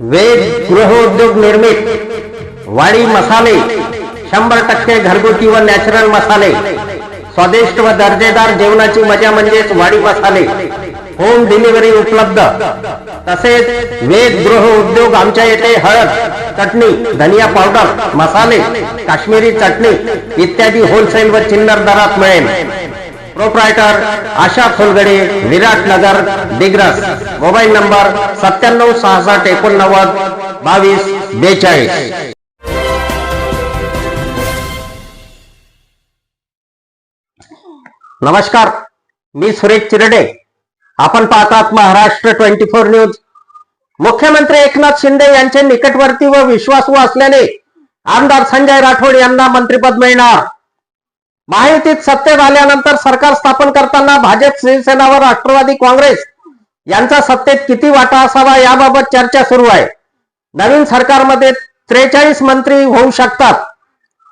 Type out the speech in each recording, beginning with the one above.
Veg गृहोद्योग निर्मित वाडी मसाले शंभर टक्के घरगुती व नॅचरल मसाले स्वादिष्ट व दर्जेदार जेवणाची मजा म्हणजेच वाडी मसाले होम डिलिव्हरी उपलब्ध. तसेच वेद गृह उद्योग आमच्या येथे हळद चटणी धनिया पावडर मसाले काश्मीरी चटणी इत्यादी होलसेल व चिल्लर दरात मिळेल. Proprietor Asha Phulgade Virat Nagar Digras. Mobile number सत्त्याण्णव सहासष्ट एकोणनव्वद बावीस बेचाळीस. नमस्कार मी सुरेश चिरडे. आपण पाहतात महाराष्ट्र ट्वेंटी फोर न्यूज. मुख्यमंत्री एकनाथ शिंदे यांचे निकटवर्ती व विश्वासू असल्याने आमदार संजय राठोड यांना मंत्रिपद मिळणार. महायुतीत सत्तेत आल्यानंतर सरकार स्थापन करताना भाजप शिवसेना व राष्ट्रवादी काँग्रेस यांचा सत्तेत किती वाटा असावा याबाबत चर्चा सुरू आहे. नवीन सरकारमध्ये त्रेचाळीस मंत्री होऊ शकतात.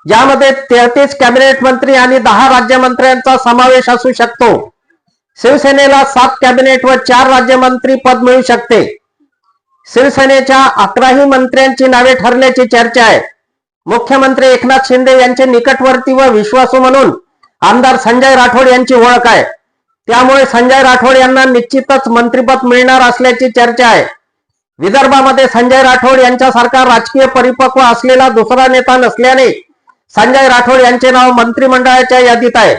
ज्यामध्ये तेहतीस कॅबिनेट मंत्री आणि दहा राज्यमंत्र्यांचा समावेश असू शकतो. शिवसेनेला सात कॅबिनेट व चार राज्यमंत्री पद मिळू शकते. शिवसेनेच्या अकराही मंत्र्यांची नावे ठरण्याची चर्चा आहे. मुख्यमंत्री एकनाथ शिंदे यांचे निकटवर्ती व विश्वासू म्हणून आमदार संजय राठोड यांची ओळख आहे. त्यामुळे संजय राठोड यांना निश्चितच मंत्रीपद मिळणार असल्याची चर्चा आहे. विदर्भामध्ये संजय राठोड यांच्यासारखा राजकीय परिपक्व असलेला दुसरा नेता नसल्याने संजय राठोड यांचे नाव मंत्रिमंडळाच्या यादीत आहे.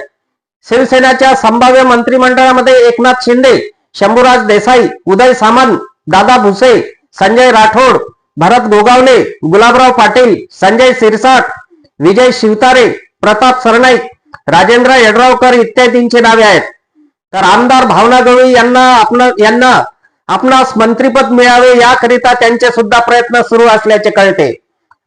शिवसेनेच्या संभाव्य मंत्रिमंडळामध्ये एकनाथ शिंदे शंभूराज देसाई उदय सामंत दादा भुसे संजय राठोड भरत गोगावले गुलाबराव पाटील संजय सिरसाट विजय शिवतारे प्रताप सरनाईक राजेंद्र यड्रावकर इत्यादींची नावे आहेत. तर आमदार भावना गवळी यांना आपण यांना आपणास मंत्रीपद मिळावे याकरिता त्यांचे सुद्धा प्रयत्न सुरू असल्याचे कळते.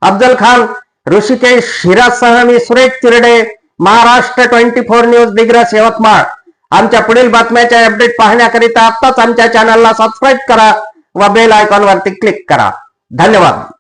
अफजल खान ऋषिकेश हिराजसह मी Suresh Tirde Maharashtra twenty four news Digras Yavatmal. आमच्या पुढील बातम्याच्या अपडेट पाहण्याकरिता आत्ताच आमच्या चॅनलला सबस्क्राईब करा व बेल आयकॉन वरती क्लिक करा. धन्यवाद.